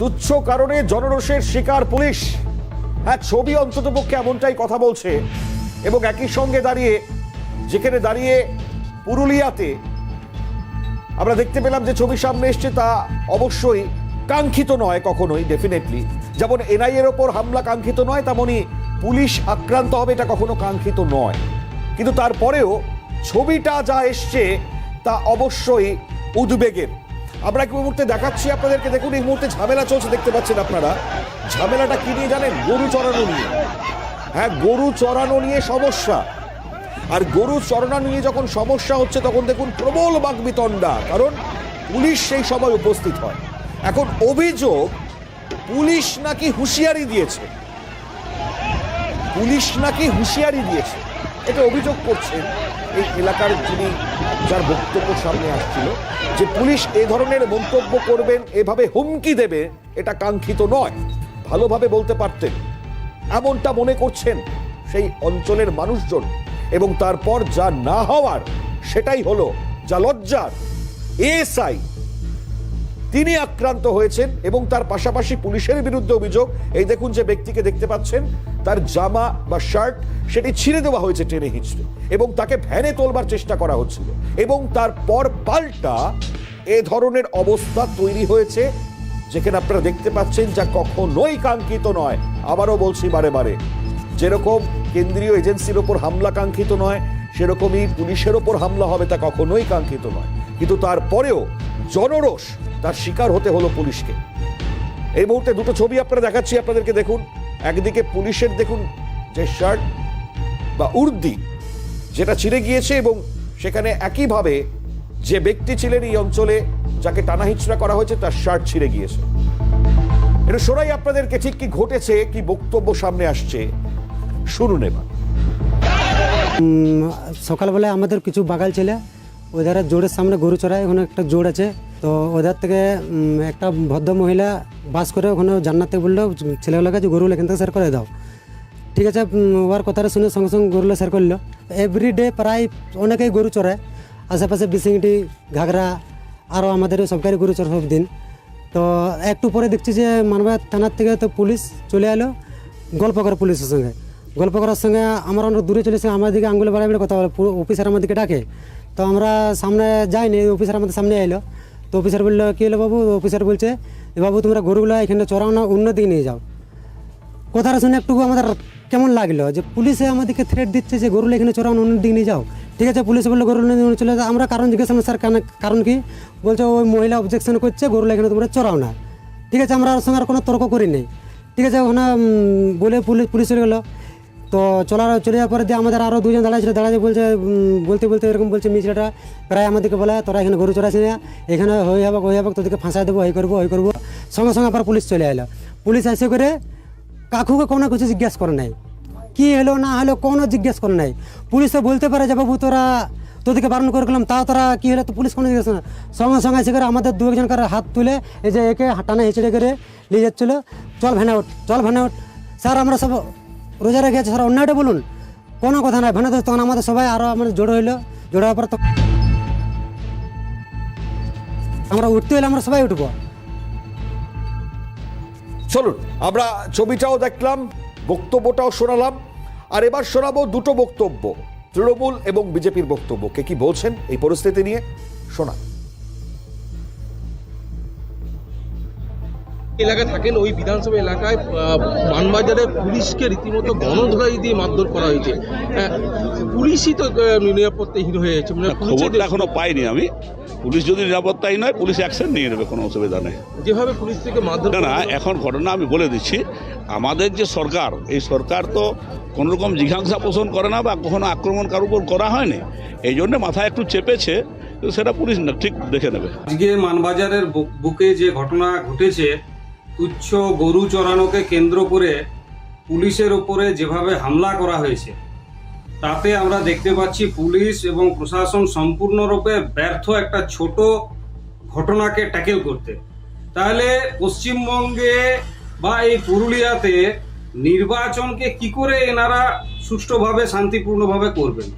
তুচ্ছ কারণে জনরোষের শিকার পুলিশ। হ্যাঁ ছবি অন্তত পক্ষে এমনটাই কথা বলছে। এবং একই সঙ্গে দাঁড়িয়ে, যেখানে দাঁড়িয়ে পুরুলিয়াতে আমরা দেখতে পেলাম যে ছবি সামনে এসছে, তা অবশ্যই কাঙ্ক্ষিত নয় কখনোই ডেফিনেটলি যেমন এনআই এর ওপর হামলা কাঙ্ক্ষিত নয় তেমনই পুলিশ আক্রান্ত হবে এটা কখনো কাঙ্ক্ষিত নয়। কিন্তু তারপরেও ছবিটা যা এসছে, তা অবশ্যই উদ্বেগের। আমরা এক মুহূর্তে দেখাচ্ছি আপনাদেরকে? দেখুন, এই মুহূর্তে ঝামেলা চলছে, দেখতে পাচ্ছেন আপনারা। ঝামেলাটা কি নিয়ে জানেন? গরু চড়ানো নিয়ে। হ্যাঁ গরু চড়ানো নিয়ে সমস্যা। আর গরু চরণা নিয়ে যখন সমস্যা হচ্ছে, তখন দেখুন প্রবল বাগবিতণ্ডা। কারণ পুলিশ সেই সময় উপস্থিত হয়। এখন অভিযোগ, পুলিশ নাকি হুঁশিয়ারি দিয়েছে। পুলিশ নাকি হুঁশিয়ারি দিয়েছে। এটা অভিযোগ করছেন এই এলাকার যিনি যার বক্তব্য সামনে আসছিল, যে পুলিশ এ ধরনের মন্তব্য করবেন, এভাবে হুমকি দেবে, এটা কাঙ্ক্ষিত নয়। ভালোভাবে বলতে পারতেন। এমনটা মনে করছেন সেই অঞ্চলের মানুষজন। এবং তারপর যা না হওয়ার, সেটাই হলো যা লজ্জার, এএসআই তিনি আক্রান্ত হয়েছেন এবং তার পাশাপাশি পুলিশের বিরুদ্ধে অভিযোগ। এই দেখুন যে ব্যক্তিকে দেখতে পাচ্ছেন, তার জামা বা শার্ট, সেটি ছিঁড়ে দেওয়া হয়েছে টেনে হিঁচড়ে এবং তাকে ভ্যানে তোলবার চেষ্টা করা হচ্ছিল এবং তারপর পাল্টা এ ধরনের অবস্থা তৈরি হয়েছে, যেখানে আপনারা দেখতে পাচ্ছেন যা কখনোই কাঙ্ক্ষিত নয়। আবারও বলছি বারে বারে, যেরকম কেন্দ্রীয় এজেন্সির ওপর হামলা কাঙ্ক্ষিত নয়, সেরকমই পুলিশের ওপর হামলা হবে তা কখনোই কাঙ্ক্ষিত নয়। কিন্তু তারপরেও জনরোষ তার শিকার হতে হলো পুলিশকে। এই মুহূর্তে দুটো ছবি আপনারা দেখাচ্ছি, আপনাদেরকে দেখুন। একদিকে পুলিশের দেখুন যে শার্ট বা উর্দি, যেটা ছিঁড়ে গিয়েছে এবং সেখানে একইভাবে যে ব্যক্তি ছিলেন এই অঞ্চলে যাকে টানাহিচড়া করা হয়েছে, তার শার্ট ছিঁড়ে গিয়েছে। এটা শোনাই আপনাদেরকে ঠিক কি ঘটেছে, কি বক্তব্য সামনে আসছে। শুনুন এবার। সকালবেলায় আমাদের কিছু বাগাল ছেলে। ওদের জোরের সামনে গরু চড়ায়, ওখানে একটা জোর আছে। তো ওদের থেকে একটা ভদ্র মহিলা বাস করে ওখানে জান্নাতে বলল ছেলেগুলোকে যে গরুগুলো এখান থেকে সের করে দাও। ঠিক আছে ওর কথাটা শুনে সঙ্গে সঙ্গে গরুগুলো সের করল। এভরিডে প্রায় অনেকেই গরু চড়ায় আশেপাশে বিসিংটি, ঘাগরা আরও আমাদের সরকারি গরু চড়ে সব দিন। তো একটু পরে দেখছি যে মানবা থানার থেকে তো পুলিশ চলে এলো, গল্প করে পুলিশের সঙ্গে। গল্প করার সঙ্গে আমরা অনেক দূরে চলে এসে আমার দিকে আঙ্গুলে বাড়াই কথা বলে অফিসার আমার দিকে ডাকে। তো আমরা সামনে যাইনি অফিসার আমাদের সামনে এলো। তো অফিসার বলল কী হলো বাবু? অফিসার বলছে "এ বাবু তোমরা গরুগুলো এখানে চড়াও না অন্য দিকে নিয়ে যাও। কথাটা শুনে একটু আমাদের কেমন লাগল যে পুলিশে আমাদেরকে থ্রেট দিচ্ছে যে গরুগুলো এখানে চড়াও না অন্য দিকে নিয়ে যাও। ঠিক আছে পুলিশ বলল গরু নিয়ে চলে যাও। আমরা কারণ জিজ্ঞেস করলাম, স্যার কারণ কি? বলছে ওই মহিলা অবজেকশন করছে গরুগুলো এখানে তোমরা চড়াও না। ঠিক আছে আমরা ওর সঙ্গে আর কোনো তর্ক করি ঠিক আছে ওখানে বলে পুলিশ পুলিশ চলে গেলো। তো চলার চলে যাওয়ার পরে দিয়ে আমাদের আরও দুজন দাঁড়ায় ছিল বলছে বলতে বলতে এরকম বলছে মিছিলটা প্রায় আমাদেরকে বলে, তোরা এখানে গরু চড়াইছি না, এখানে হয়ে যাব হয়ে যাব, তোদেরকে ফাঁসাই দেবো, এই করব, ওই করব। সঙ্গে সঙ্গে আবার পুলিশ চলে এলো। পুলিশ এসে করে কাকুকে কোনো কিছু জিজ্ঞেস করে নাই। কি হলো, না হলো, কোনো জিজ্ঞেস করে নাই। পুলিশ তো বলতে পারে যে, বাবু, তোরা তোদেরকে বারণ করে গেলাম, তাও তোরা কী হলো? তো পুলিশ কোনো জিজ্ঞেস না। সঙ্গে সঙ্গে এসে করে আমাদের দু একজনকার হাত তুলে, এই যে একে টানা হেঁচড়ে করে নিয়ে যাচ্ছিল। চল ভ্যানে উঠ, চল ভ্যানে উঠ। স্যার, আমরা সব রোজা রেখে আছে স্যার অন্যটা বলুন। কোনো কথা নাই ভ্যানে তো তখন আমাদের সবাই আরও আমাদের জড়ো হইল। জড়ো হওয়ার পর আমরা উঠতে হলে আমরা সবাই উঠবো। চলুন, আমরা ছবিটাও দেখলাম, বক্তব্যটাও শোনালাম, আর এবার শোনাবো দুটো বক্তব্য, তৃণমূল এবং বিজেপির বক্তব্য। কে কি বলছেন এই পরিস্থিতি নিয়ে? শোনা এলাকায় থাকেন ওই বিধানসভা এলাকায় মানবাজারে পুলিশকে রীতিমতো গণধোলাই দিয়ে মারধর করা হয়েছে। আহ, পুলিশই তো নিরাপত্তাহীন হয়ে যাচ্ছে মানে খবরটা এখনও পাইনি আমি। পুলিশ যদি নিরাপত্তাই নয় পুলিশ অ্যাকশন নিয়ে নেবে কোনো অসুবিধা নেই। যেভাবে পুলিশ থেকে মারধর না না এখন ঘটনা আমি বলে দিচ্ছি আমাদের যে সরকার এই সরকার তো কোনো রকম জিঘাংসা পোষণ করে না বা কখনো আক্রমণ কারোর উপর করা হয়নি। এই জন্য মাথায় একটু চেপেছে কিন্তু সেটা পুলিশ না ঠিক দেখে নেবে। আজকে মানবাজারের বুকে যে ঘটনা ঘটেছে তুচ্ছ গরু চড়ানোকে কেন্দ্র করে পুলিশের ওপরে যেভাবে হামলা করা হয়েছে, তাতে আমরা দেখতে পাচ্ছি পুলিশ এবং প্রশাসন সম্পূর্ণরূপে ব্যর্থ একটা ছোট ঘটনাকে ট্যাকেল করতে। তাহলে পশ্চিমবঙ্গে বা এই পুরুলিয়াতে নির্বাচনকে কি করে এনারা সুষ্ঠুভাবে, শান্তিপূর্ণভাবে করবেন?